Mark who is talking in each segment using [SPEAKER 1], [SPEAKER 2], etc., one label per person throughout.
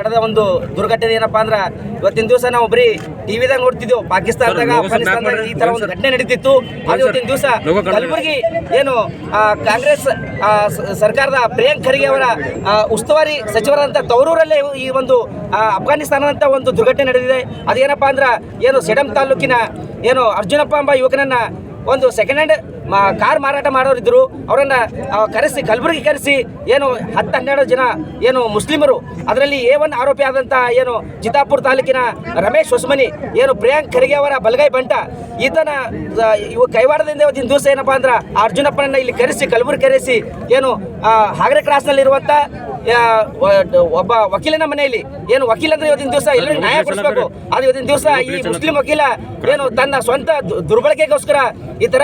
[SPEAKER 1] ನಡೆದ ಒಂದು ದುರ್ಘಟನೆ ಏನಪ್ಪಾ ಅಂದ್ರ ಇವತ್ತಿನ ದಿವಸ ನಾವು ಬರೀ ಟಿವಿದಾಗ ನೋಡ್ತಿದ್ದೆವು ಪಾಕಿಸ್ತಾನದಾಗ ಅಫ್ಘಾನಿಸ್ತಾನದಾಗ ಈ ತರ ಒಂದು ಘಟನೆ ನಡೀತಿತ್ತು. ಅದು ಇವತ್ತಿನ ದಿವಸ ಕಲಬುರಗಿ ಏನು ಕಾಂಗ್ರೆಸ್ ಸರ್ಕಾರದ ಪ್ರಿಯಾಂಕ್ ಖರ್ಗೆ ಅವರ ಉಸ್ತುವಾರಿ ಸಚಿವರಾದಂಥ ತವರೂರಲ್ಲೇ ಈ ಒಂದು ಅಫ್ಘಾನಿಸ್ತಾನದಂತ ಒಂದು ದುರ್ಘಟನೆ ನಡೆದಿದೆ. ಅದೇನಪ್ಪಾ ಅಂದ್ರ ಏನು ಸೆಡಂ ತಾಲೂಕಿನ ಏನು ಅರ್ಜುನಪ್ಪ ಎಂಬ ಯುವಕನನ್ನ ಒಂದು ಸೆಕೆಂಡ್ ಹ್ಯಾಂಡ್ ಮಾ ಕಾರ್ ಮಾರಾಟ ಮಾಡೋರಿದ್ರು ಅವರನ್ನು ಕರೆಸಿ ಕಲಬುರಗಿ ಕರೆಸಿ ಏನು ಹತ್ತು ಹನ್ನೆರಡು ಜನ ಏನು ಮುಸ್ಲಿಮರು ಅದರಲ್ಲಿ ಎ ಒನ್ ಆರೋಪಿ ಆದಂಥ ಏನು ಚಿತ್ತಾಪುರ ತಾಲೂಕಿನ ರಮೇಶ್ ಹೊಸಮನಿ ಏನು ಪ್ರಿಯಾಂಕ್ ಖರ್ಗೆ ಅವರ ಬಲಗೈ ಬಂಟ ಈತನ ಇವು ಕೈವಾಡದಿಂದ ಇವತ್ತಿನ ದಿವಸ ಏನಪ್ಪಾ ಅಂದ್ರೆ ಅರ್ಜುನಪ್ಪನನ್ನ ಇಲ್ಲಿ ಕರೆಸಿ ಕಲಬುರಗಿ ಕರೆಸಿ ಏನು ಹಾಗರೆ ಕ್ರಾಸ್ನಲ್ಲಿರುವಂಥ ಒಬ್ಬ ವಕೀಲನ ಮನೆಯಲ್ಲಿ ಏನು ವಕೀಲ ಅಂದ್ರೆ ಇವತ್ತಿನ ದಿವಸ ಎಲ್ಲರಿಗೂ ನ್ಯಾಯ ಕೊಡಿಸ್ಬೇಕು. ಅದು ಇವತ್ತಿನ ದಿವಸ ಈ ಮುಸ್ಲಿಂ ವಕೀಲ ಏನು ತನ್ನ ಸ್ವಂತ ದುರ್ಬಳಕೆಗೋಸ್ಕರ ಈ ಥರ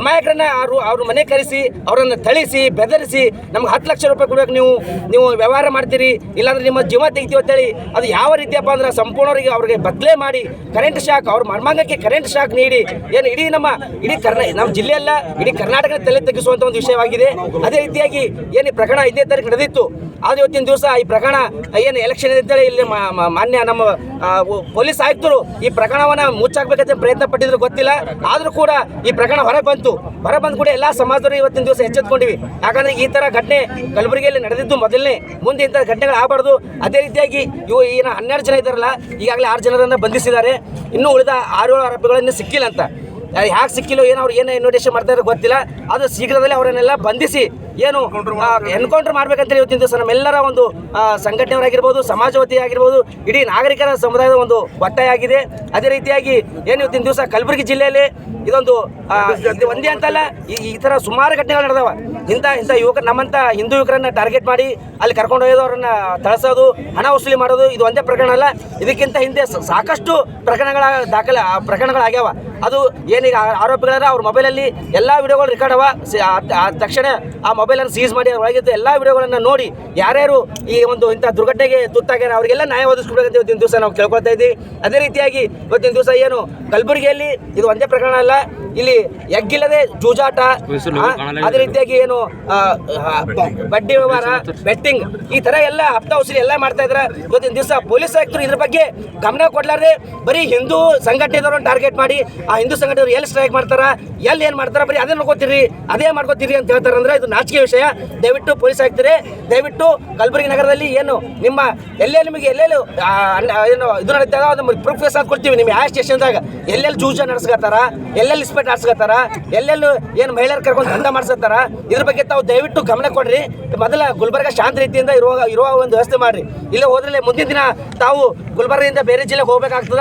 [SPEAKER 1] ಅಮಾಯಕರನ್ನ ಅವರು ಅವ್ರ ಮನೆ ಕರೆಸಿ, ಅವರನ್ನ ಥಳಿಸಿ, ಬೆದರಿಸಿ ನಮ್ಗೆ ಹತ್ತು ಲಕ್ಷ ರೂಪಾಯಿ ಕೊಡಬೇಕು ನೀವು ನೀವು ವ್ಯವಹಾರ ಮಾಡ್ತೀರಿ, ಇಲ್ಲಾಂದ್ರೆ ನಿಮ್ಮ ಜೀವ ತೆಗಿತೀವಿ ಅಂತೇಳಿ ಅದು ಯಾವ ರೀತಿಯಪ್ಪ ಅಂದ್ರೆ ಸಂಪೂರ್ಣವರಿಗೆ ಅವ್ರಿಗೆ ಬದಲೆ ಮಾಡಿ ಕರೆಂಟ್ ಶಾಕ್ ಅವ್ರ ಮರ್ಮಾಂಗಕ್ಕೆ ಕರೆಂಟ್ ಶಾಕ್ ನೀಡಿ, ಏನು ಇಡೀ ನಮ್ಮ ಇಡೀ ಕರ್ನಾ ನಮ್ಮ ಜಿಲ್ಲೆಯಲ್ಲ, ಇಡೀ ಕರ್ನಾಟಕದ ತಲೆ ತಗ್ಗಿಸುವಂತ ಒಂದು ವಿಷಯವಾಗಿದೆ. ಅದೇ ರೀತಿಯಾಗಿ ಏನು ಈ ಪ್ರಕರಣ ಇದೇ ತಾರೀಕು ನಡೆದಿತ್ತು. ಆದ್ರೆ ಇವತ್ತಿನ ದಿವಸ ಈ ಪ್ರಕರಣ ಏನು ಎಲೆಕ್ಷನ್ ಅಂತೇಳಿ ಇಲ್ಲಿ ಮಾನ್ಯ ನಮ್ಮ ಪೊಲೀಸ್ ಆಯುಕ್ತರು ಈ ಪ್ರಕರಣವನ್ನ ಮುಚ್ಚಾಕ್ಬೇಕಂತ ಪ್ರಯತ್ನ ಪಟ್ಟಿದ್ರು ಗೊತ್ತಿಲ್ಲ. ಆದ್ರೂ ಕೂಡ ಈ ಪ್ರಕರಣ ಹೊರಗೆ ಬಂತು. ಹೊರ ಬಂದ ಕೂಡ ಎಲ್ಲಾ ಸಮಾಜದವರು ಇವತ್ತಿನ ದಿವಸ ಎಚ್ಚೆತ್ಕೊಂಡಿವಿ. ಯಾಕಂದ್ರೆ ಈ ತರ ಘಟನೆ ಕಲಬುರಗಿಯಲ್ಲಿ ನಡೆದಿದ್ದು ಮೊದಲನೇ. ಮುಂದೆ ಇಂಥ ಘಟನೆಗಳು ಆಗಬಾರ್ದು. ಅದೇ ರೀತಿಯಾಗಿ ಇವು ಏನು ಹನ್ನೆರಡು ಜನ ಇದ್ದಾರಲ್ಲ, ಈಗಾಗಲೇ ಆರು ಜನರನ್ನ ಬಂಧಿಸಿದ್ದಾರೆ. ಇನ್ನು ಉಳಿದ ಆರು ಏಳು ಆರೋಪಿಗಳನ್ನು ಸಿಕ್ಕಿಲ್ಲ ಅಂತ. ಯಾಕೆ ಸಿಕ್ಕಿಲ್ಲ ಏನೋ ಅವ್ರು ಏನು ಇನ್ವಿಟೇಷನ್ ಮಾಡ್ತಾರೆ ಗೊತ್ತಿಲ್ಲ. ಅದು ಶೀಘ್ರದಲ್ಲೇ ಅವರನ್ನೆಲ್ಲ ಬಂಧಿಸಿ ಏನು ಎನ್ಕೌಂಟರ್ ಮಾಡ್ಬೇಕಂತ ಇವತ್ತಿನ ದಿವಸ ನಮ್ಮೆಲ್ಲರ ಒಂದು ಸಂಘಟನೆಯವರಾಗಿರ್ಬೋದು ಸಮಾಜವತಿ ಆಗಿರ್ಬೋದು ಇಡೀ ನಾಗರಿಕರ ಸಮುದಾಯದ ಒಂದು ಒತ್ತಾಯ ಆಗಿದೆ. ಅದೇ ರೀತಿಯಾಗಿ ಏನು ಇವತ್ತಿನ ದಿವಸ ಕಲಬುರಗಿ ಜಿಲ್ಲೆಯಲ್ಲಿ ಇದೊಂದು ಇದು ಒಂದೇ ಅಂತಲ್ಲ ಈ ಈ ಥರ ಸುಮಾರು ಘಟನೆಗಳು ನಡೆದವ. ಇಂಥ ಇಂಥ ಯುವಕ ನಮ್ಮಂಥ ಹಿಂದೂ ಯುವಕರನ್ನ ಟಾರ್ಗೆಟ್ ಮಾಡಿ ಅಲ್ಲಿ ಕರ್ಕೊಂಡು ಹೋಯೋದು ಅವ್ರನ್ನ ತಳಸೋದು ಹಣ ವಸೂಲಿ ಮಾಡೋದು ಇದು ಒಂದೇ ಪ್ರಕರಣ ಅಲ್ಲ. ಇದಕ್ಕಿಂತ ಹಿಂದೆ ಸಾಕಷ್ಟು ಪ್ರಕರಣಗಳ ದಾಖಲೆ ಪ್ರಕರಣಗಳಾಗ್ಯಾವ. ಅದು ಏನೀಗ ಆರೋಪಿಗಳಾರ ಅವ್ರ ಮೊಬೈಲಲ್ಲಿ ಎಲ್ಲ ವಿಡಿಯೋಗಳು ರೆಕಾರ್ಡ್ ಅವ. ತಕ್ಷಣ ಆ ಮೊಬೈಲನ್ನು ಸೀಸ್ ಮಾಡಿ ಒಳಗಿದ್ದ ಎಲ್ಲ ವಿಡಿಯೋಗಳನ್ನು ನೋಡಿ ಯಾರ್ಯಾರು ಈ ಒಂದು ಇಂಥ ದುರ್ಘಟನೆಗೆ ತುತ್ತಾಗ್ಯಾರ ಅವರಿಗೆಲ್ಲ ನ್ಯಾಯ ಒದಗಿಸ್ಕೊಡ್ಬೇಕಂತ ಇವತ್ತಿನ ದಿವಸ ನಾವು ಕೇಳ್ಕೊಳ್ತಾ ಇದ್ದೀವಿ. ಅದೇ ರೀತಿಯಾಗಿ ಇವತ್ತಿನ ದಿವಸ ಏನು ಕಲಬುರಗಿಯಲ್ಲಿ ಇದು ಒಂದೇ ಪ್ರಕರಣ ಅಲ್ಲ ಇಲ್ಲಿ ಎಗ್ಗಿಲ್ಲದೆ ಜೂಜಾಟ ಅದೇ ರೀತಿಯಾಗಿ ಏನು ಬಡ್ಡಿ ವ್ಯವಹಾರ ಬೆಟ್ಟಿಂಗ್ ಈ ತರ ಎಲ್ಲ ಹಪ್ತ ವಸೂಲಿ ಎಲ್ಲ ಮಾಡ್ತಾ ಇದ್ರ ಇವತ್ತಿನ ದಿವಸ ಪೊಲೀಸ್ ಆಯುಕ್ತರು ಇದ್ರ ಬಗ್ಗೆ ಗಮನ ಕೊಡ್ಲಾರ್ದೆ ಬರೀ ಹಿಂದೂ ಸಂಘಟನೆದವ್ರನ್ನ ಟಾರ್ಗೆಟ್ ಮಾಡಿ ಆ ಹಿಂದೂ ಸಂಘಟನೆಯವರು ಎಲ್ಲಿ ಸ್ಟ್ರೈಕ್ ಮಾಡ್ತಾರ, ಎಲ್ಲಿ ಏನ್ ಮಾಡ್ತಾರೆ, ಬರೀ ಅದೇ ನೋಡ್ಕೋತೀರಿ, ಅದೇ ಮಾಡ್ಕೋತೀರಿ ಅಂತ ಹೇಳ್ತಾರೆ ಅಂದ್ರೆ ಇದು ನಾಚಿಕೆ ವಿಷಯ. ದಯವಿಟ್ಟು ಪೊಲೀಸ್ ಆಗ್ತೀರಿ ದಯವಿಟ್ಟು ಕಲಬುರಗಿ ನಗರದಲ್ಲಿ ಏನು ನಿಮ್ಮ ಎಲ್ಲೇ ನಿಮಗೆ ಎಲ್ಲೆಲ್ಲೂ ಏನು ಇದು ನಡೀತಾ ಇದೆ, ಅದು ಪ್ರೂಫ್ ಕೇಸ್ ಕೊಡ್ತೀವಿ. ನಿಮ್ಮ ಯಾವ ಸ್ಟೇಷನ್ದಾಗ ಎಲ್ಲೆಲ್ಲಿ ಜೂಜ ನಡೆಸ್ಕತ್ತಾರ ಎಲ್ಲೆಲ್ಲಿ ಇಸ್ಪೆಟ್ ಆಡ್ಸ್ಕತ್ತಾರ ಎಲ್ಲೆಲ್ಲೂ ಏನು ಮಹಿಳೆಯರು ಕರ್ಕೊಂಡು ದಂಧ ಮಾಡ್ಸತ್ತಾರ ಇದ್ರ ಬಗ್ಗೆ ತಾವು ದಯವಿಟ್ಟು ಗಮನ ಕೊಡ್ರಿ. ಮೊದಲ ಗುಲ್ಬರ್ಗ ಶಾಂತ ರೀತಿಯಿಂದ ಇರುವ ಇರುವ ಒಂದು ವ್ಯವಸ್ಥೆ ಮಾಡ್ರಿ. ಇಲ್ಲೇ ಹೋದ್ರೆ ಮುಂದಿನ ದಿನ ತಾವು ಗುಲ್ಬರ್ಗದಿಂದ ಬೇರೆ ಜಿಲ್ಲೆಗೆ ಹೋಗ್ಬೇಕಾಗ್ತದೆ.